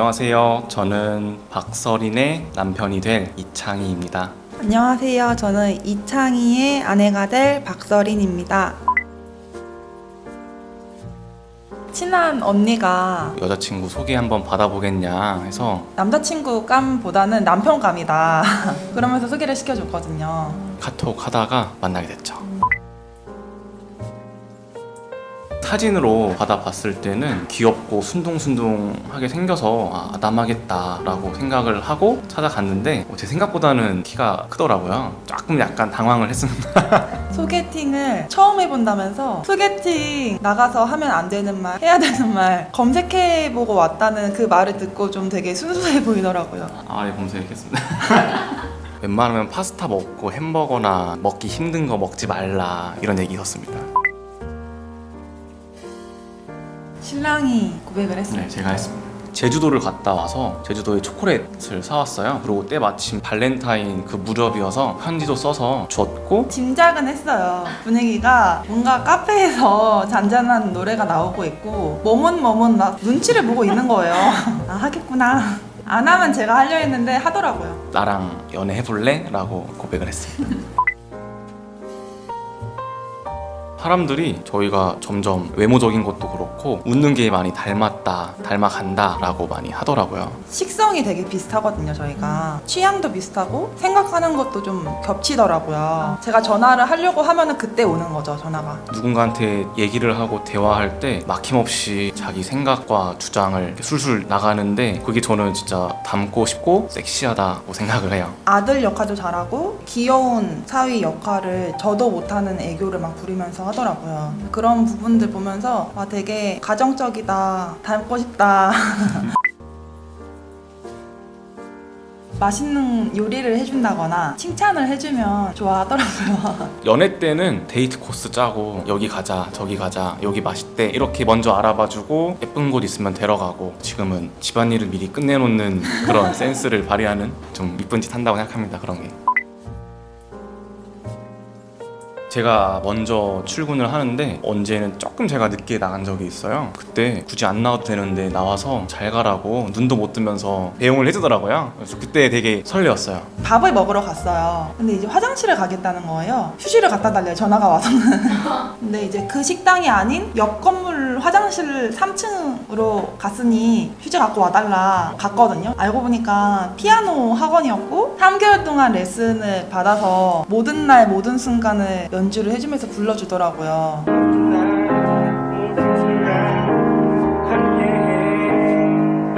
안녕하세요. 저는 박서린의 남편이 될 이창희입니다. 안녕하세요. 저는 이창희의 아내가 될 박서린입니다. 친한 언니가 여자친구 소개 한번 받아보겠냐 해서 남자친구 감보다는 남편 감이다. 그러면서 소개를 시켜줬거든요. 카톡 하다가 만나게 됐죠. 사진으로 받아봤을 때는 귀엽고 순둥순둥하게 생겨서 아, 아담하겠다라고 생각을 하고 찾아갔는데 어, 제 생각보다는 키가 크더라고요. 조금 약간 당황을 했습니다. 소개팅을 처음 해본다면서 소개팅 나가서 하면 안 되는 말, 해야 되는 말 검색해보고 왔다는 그 말을 듣고 좀 되게 순수해 보이더라고요. 아, 예, 검색했습니다. 웬만하면 파스타 먹고 햄버거나 먹기 힘든 거 먹지 말라 이런 얘기 있었습니다. 신랑이 고백을 했어요. 네, 제가 했습니다. 제주도를 갔다 와서 제주도에 초콜릿을 사왔어요. 그리고 때마침 발렌타인 그 무렵이어서 편지도 써서 줬고 짐작은 했어요. 분위기가 뭔가 카페에서 잔잔한 노래가 나오고 있고 머뭇머뭇 막 눈치를 보고 있는 거예요. 아 하겠구나. 안 하면 제가 하려 했는데 하더라고요. 나랑 연애해볼래? 라고 고백을 했습니다. 사람들이 저희가 점점 외모적인 것도 그렇고 웃는 게 많이 닮았다, 닮아간다 라고 많이 하더라고요. 식성이 되게 비슷하거든요, 저희가. 취향도 비슷하고 생각하는 것도 좀 겹치더라고요. 제가 전화를 하려고 하면은 그때 오는 거죠, 전화가. 누군가한테 얘기를 하고 대화할 때 막힘없이 자기 생각과 주장을 이렇게 술술 나가는데 그게 저는 진짜 닮고 싶고 섹시하다고 생각을 해요. 아들 역할도 잘하고 귀여운 사위 역할을 저도 못하는 애교를 막 부리면서 하더라고요. 그런 부분들 보면서 와 되게 가정적이다, 닮고 싶다. 맛있는 요리를 해준다거나 칭찬을 해주면 좋아하더라고요. 연애 때는 데이트 코스 짜고 여기 가자 저기 가자 여기 맛있대 이렇게 먼저 알아봐주고 예쁜 곳 있으면 데려가고 지금은 집안일을 미리 끝내놓는 그런 센스를 발휘하는 좀 이쁜 짓 한다고 생각합니다 그런 게 제가 먼저 출근을 하는데 언제는 조금 제가 늦게 나간 적이 있어요 그때 굳이 안 나와도 되는데 나와서 잘 가라고 눈도 못 뜨면서 배웅을 해주더라고요 그래서 그때 되게 설레었어요 밥을 먹으러 갔어요. 근데 이제 화장실을 가겠다는 거예요. 휴지를 갖다 달래요. 전화가 와서는. 근데 이제 그 식당이 아닌 옆 건물 화장실 3층으로 갔으니 휴지 갖고 와달라 갔거든요. 알고 보니까 피아노 학원이었고 3개월 동안 레슨을 받아서 모든 날 모든 순간을 연주를 해주면서 불러주더라고요.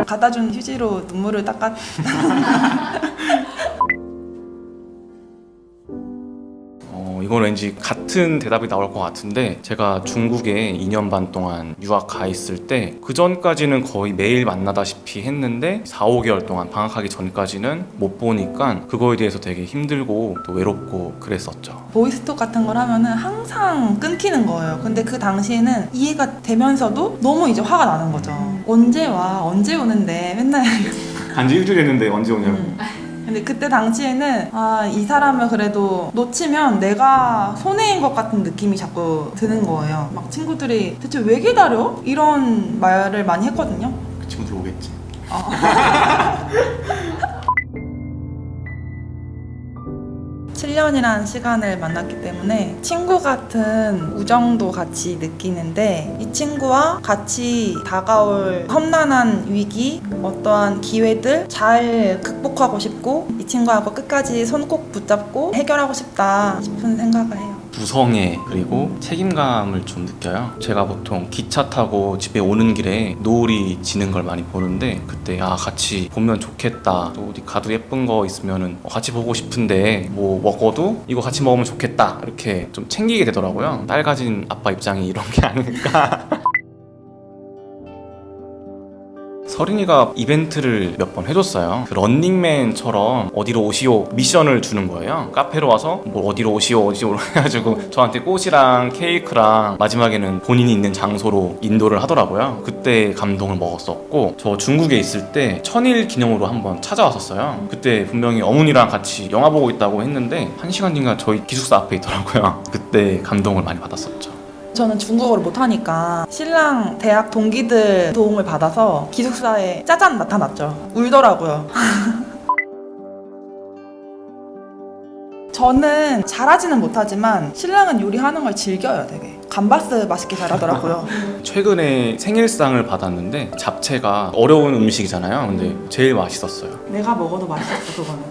갖다 준 휴지로 눈물을 닦았. 이건 왠지 같은 대답이 나올 것 같은데 제가 중국에 2년 반 동안 유학 가 있을 때 그 전까지는 거의 매일 만나다시피 했는데 4, 5개월 동안 방학하기 전까지는 못 보니까 그거에 대해서 되게 힘들고 또 외롭고 그랬었죠. 보이스톡 같은 걸 하면은 항상 끊기는 거예요. 근데 그 당시에는 이해가 되면서도 너무 이제 화가 나는 거죠. 언제 와? 언제 오는데? 맨날. 간지 일주일 됐는데 언제 오냐고. 음. 근데 그때 당시에는 아, 이 사람을 그래도 놓치면 내가 손해인 것 같은 느낌이 자꾸 드는 거예요. 막 친구들이 대체 왜 기다려? 이런 말을 많이 했거든요. 그 친구들 오겠지. 7년이라는 시간을 만났기 때문에 친구 같은 우정도 같이 느끼는데 이 친구와 같이 다가올 험난한 위기, 어떠한 기회들 잘 극복하고 싶고 이 친구하고 끝까지 손 꼭 붙잡고 해결하고 싶다 싶은 생각을 해요. 부성애 그리고 책임감을 좀 느껴요. 제가 보통 기차 타고 집에 오는 길에 노을이 지는 걸 많이 보는데 그때 아 같이 보면 좋겠다. 또 어디 가도 예쁜 거 있으면은 어, 같이 보고 싶은데 뭐 먹어도 이거 같이 먹으면 좋겠다. 이렇게 좀 챙기게 되더라고요. 딸 가진 아빠 입장이 이런 게 아닐까. 서린이가 이벤트를 몇 번 해줬어요. 그 런닝맨처럼 어디로 오시오 미션을 주는 거예요. 카페로 와서 뭐 어디로 오시오 어디로 해가지고 저한테 꽃이랑 케이크랑 마지막에는 본인이 있는 장소로 인도를 하더라고요. 그때 감동을 먹었었고 저 중국에 있을 때 천일 기념으로 한번 찾아왔었어요. 그때 분명히 어머니랑 같이 영화 보고 있다고 했는데 한 시간 뒤인가 저희 기숙사 앞에 있더라고요. 그때 감동을 많이 받았었죠. 저는 중국어를 못하니까 신랑 대학 동기들 도움을 받아서 기숙사에 짜잔 나타났죠. 울더라고요. 저는 잘하지는 못하지만 신랑은 요리하는 걸 즐겨요 되게. 감바스 맛있게 잘하더라고요. 최근에 생일상을 받았는데 잡채가 어려운 음식이잖아요. 근데 제일 맛있었어요. 내가 먹어도 맛있었어 그거는.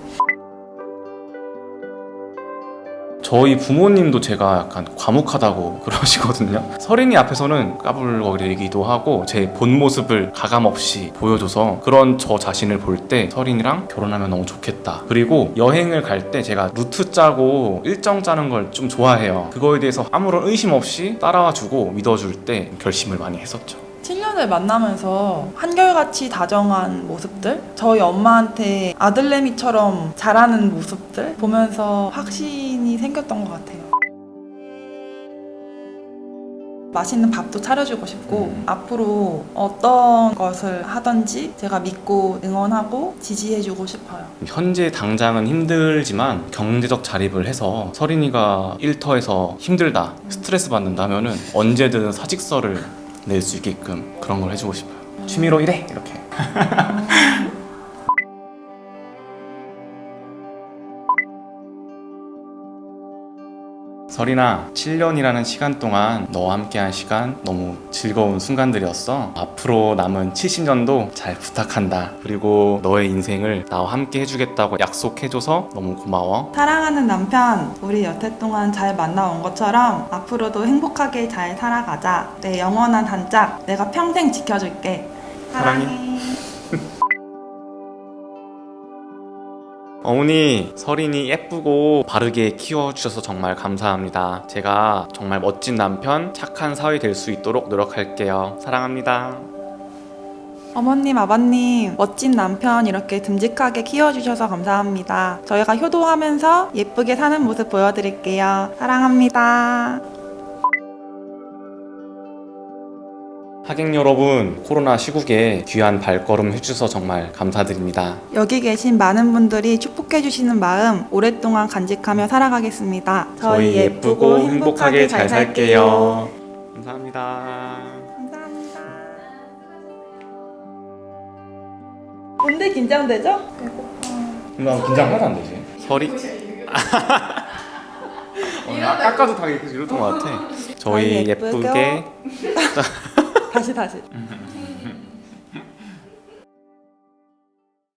저희 부모님도 제가 약간 과묵하다고 그러시거든요. 서린이 앞에서는 까불거리기도 하고 제 본 모습을 가감 없이 보여줘서 그런 저 자신을 볼 때 서린이랑 결혼하면 너무 좋겠다. 그리고 여행을 갈 때 제가 루트 짜고 일정 짜는 걸 좀 좋아해요. 그거에 대해서 아무런 의심 없이 따라와 주고 믿어줄 때 결심을 많이 했었죠. 7년을 만나면서 한결같이 다정한 모습들, 저희 엄마한테 아들내미처럼 잘하는 모습들 보면서 확신이 생겼던 것 같아요. 맛있는 밥도 차려주고 싶고 음. 앞으로 어떤 것을 하든지 제가 믿고 응원하고 지지해주고 싶어요. 현재 당장은 힘들지만 경제적 자립을 해서 서린이가 일터에서 힘들다, 스트레스 받는다 하면은 언제든 사직서를 낼 수 있게끔 그런 걸 해주고 싶어요. 취미로 일해 이렇게. 설이나 7년이라는 시간 동안 너와 함께한 시간 너무 즐거운 순간들이었어. 앞으로 남은 70년도 잘 부탁한다. 그리고 너의 인생을 나와 함께 해주겠다고 약속해줘서 너무 고마워. 사랑하는 남편, 우리 여태 동안 잘 만나온 것처럼 앞으로도 행복하게 잘 살아가자. 내 영원한 단짝, 내가 평생 지켜줄게. 사랑해. 사랑해. 어머니, 설인이 예쁘고 바르게 키워주셔서 정말 감사합니다. 제가 정말 멋진 남편, 착한 사위 될 수 있도록 노력할게요. 사랑합니다. 어머님, 아버님, 멋진 남편 이렇게 듬직하게 키워주셔서 감사합니다. 저희가 효도하면서 예쁘게 사는 모습 보여드릴게요. 사랑합니다. 하객 여러분, 코로나 시국에 귀한 발걸음 해주셔서 정말 감사드립니다. 여기 계신 많은 분들이 축복해 주시는 마음 오랫동안 간직하며 살아가겠습니다. 저희 예쁘고 행복하게 잘 살게요. 감사합니다. 감사합니다. 뭔데 긴장되죠? 나 긴장 하나도 안 되지. 설이. 어, 나 아까도 다 이렇게 이랬던 것 같아. 저희 저희 예쁘게 다시 다시.